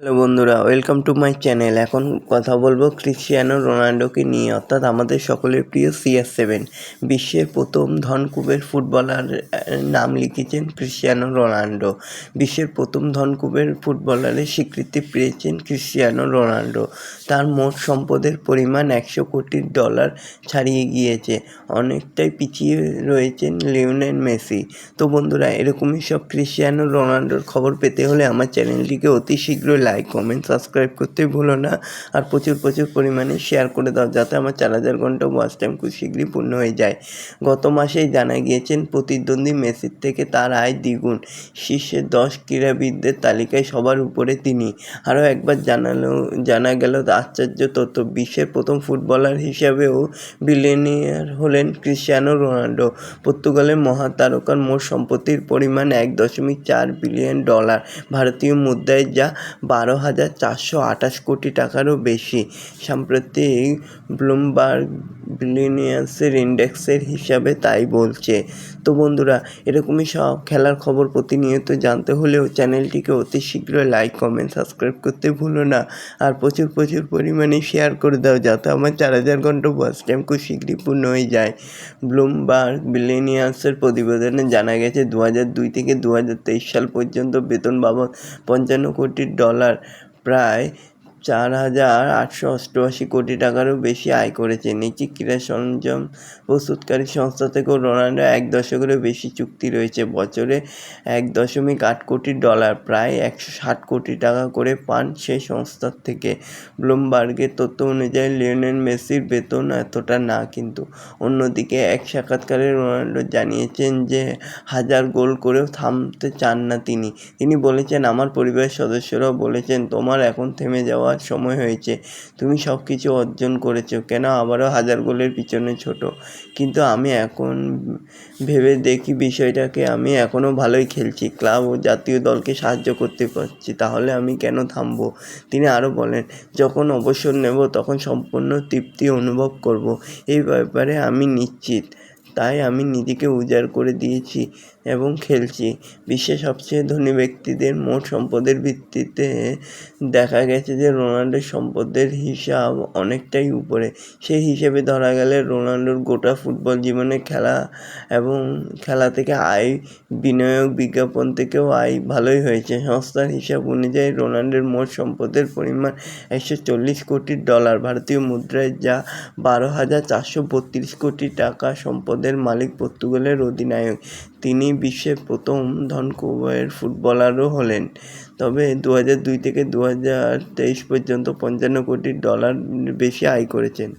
Hello বন্ধুরা, welcome to my channel. এখন কথা বলব ক্রিশ্চিয়ানো রোনাল্ডোকে নিয়ে, অর্থাৎ আমাদের সকলের প্রিয় সিআর সেভেন বিশ্বের প্রথম ধনকুবের ফুটবলার নাম লিখেছেন ক্রিশ্চিয়ানো রোনাল্ডো। বিশ্বের প্রথম ধনকুবের ফুটবলারের স্বীকৃতি পেয়েছেন ক্রিশ্চিয়ানো রোনাল্ডো। তার মোট সম্পদের পরিমাণ একশো কোটি ডলার ছাড়িয়ে গিয়েছে। অনেকটাই পিছিয়ে রয়েছেন লিওনেল মেসি। তো বন্ধুরা, এরকমই সব ক্রিশ্চিয়ানো রোনাল্ডোর খবর পেতে হলে আমার চ্যানেলটিকে অতি শীঘ্রই লাইক কমেন্ট সাবস্ক্রাইব করতে ভুলো না। আর প্রচুর প্রচুর পরিমাণে শেয়ার করে দাও যাতে আমার চার হাজার ঘণ্টা ওয়াচ টাইম খুব শীঘ্রই পূর্ণ হয়ে যায়। গত মাসেই জানা গিয়েছেন, প্রতিদ্বন্দ্বী মেসির থেকে তার আয় দ্বিগুণ। শীর্ষে দশ ক্রীড়াবিদদের তালিকায় সবার উপরে তিনি। আরও একবার জানালো, জানা গেল, আশ্চর্য তথ্য, বিশ্বের প্রথম ফুটবলার হিসাবেও বিলিয়নিয়ার হলেন ক্রিশ্চিয়ানো রোনাল্ডো। পর্তুগালের মহাতারকার মোট সম্পত্তির পরিমাণ এক দশমিক চার বিলিয়ন ডলার ভারতীয় মুদ্রায় যা বারো হাজার চারশো আঠাশ কোটি টাকারও বেশি। সাম্প্রতিক ব্লুমবার্গ বিলিয়নিয়ার্সের ইন্ডেক্সের হিসাবে তাই বলছে। তো বন্ধুরা, এরকমই সব খেলার খবর প্রতিনিয়ত জানতে হলেও চ্যানেলটিকে অতি শীঘ্রই লাইক, কমেন্ট, সাবস্ক্রাইব করতে ভুলো না। আর প্রচুর প্রচুর পরিমাণে শেয়ার করে দাও যাতে আমার চার হাজার ঘণ্টা ওয়াচ টাইম খুব শীঘ্রই পূর্ণ হয়ে যায়। ব্লুমবার্গ বিলিয়নিয়ার্সের প্রতিবেদনে জানা গেছে দু হাজার দুই থেকে দু হাজার তেইশ সাল পর্যন্ত বেতন বাবদ পঞ্চান্ন কোটি ডলার প্রায় চার হাজার আটশো অষ্টআশি কোটি টাকারও বেশি আয় করেছে। একটি ক্রীড়া সরঞ্জাম প্রস্তুতকারী সংস্থা থেকেও রোনাল্ডো এক দশকেরও বেশি চুক্তি রয়েছে। বছরে এক দশমিক আট কোটি ডলার, প্রায় একশো ষাট কোটি টাকা করে পান সেই সংস্থার থেকে। ব্লুমবার্গের তথ্য অনুযায়ী, লিওনেল মেসির বেতন এতটা না, কিন্তু অন্যদিকে এক সাক্ষাৎকারে রোনাল্ডো জানিয়েছেন যে হাজার গোল করেও থামতে চান না তিনি। তিনি বলেছেন, আমার পরিবারের সদস্যরাও বলেছেন, তোমার এখন থেমে যাওয়ার সময় হয়েছে। তুমি সব কিছু অর্জন করেছ। কেন? আবারও হাজার গোলের পিছনে ছোট। কিন্তু আমি এখন ভেবে দেখি বিষয়টাকে আমি এখনও ভালোই খেলছি। ক্লাব ও জাতীয় দলকে সাহায্য করতে পারছি। তাহলে আমি কেন থামবো? তিনি আরও বলেন, যখন অবসর নেব, তখন সম্পূর্ণ তৃপ্তি অনুভব করব। এই ব্যাপারে আমি নিশ্চিত। তাই আমি নিজেকে উজাড় করে দিয়েছি। এবং খেলছি। বিশ্বের সবচেয়ে ধনী ব্যক্তিদের মোট সম্পদের ভিত্তিতে দেখা গেছে যে, রোনাল্ডোর সম্পদের হিসাব অনেকটাই উপরে। সেই হিসেবে ধরা গেলে রোনাল্ডোর গোটা ফুটবল জীবনে খেলা এবং খেলা থেকে আয়, বিনিয়োগ, বিজ্ঞাপন থেকেও আয় ভালোই হয়েছে। সংস্থার হিসাব অনুযায়ী রোনাল্ডোর মোট সম্পদের পরিমাণ একশো চল্লিশ কোটি ডলার। ভারতীয় মুদ্রায় যা বারো হাজার চারশো বত্রিশ কোটি টাকা সম্পদের মালিক পর্তুগালের অধিনায়ক। তিনি বিশ্বের প্রথম ধনকুবের ফুটবলারও হলেন। তবে দু হাজার দুই থেকে দু হাজার তেইশ পর্যন্ত পঞ্চান্ন কোটি ডলার বেশি আয় করেছেন।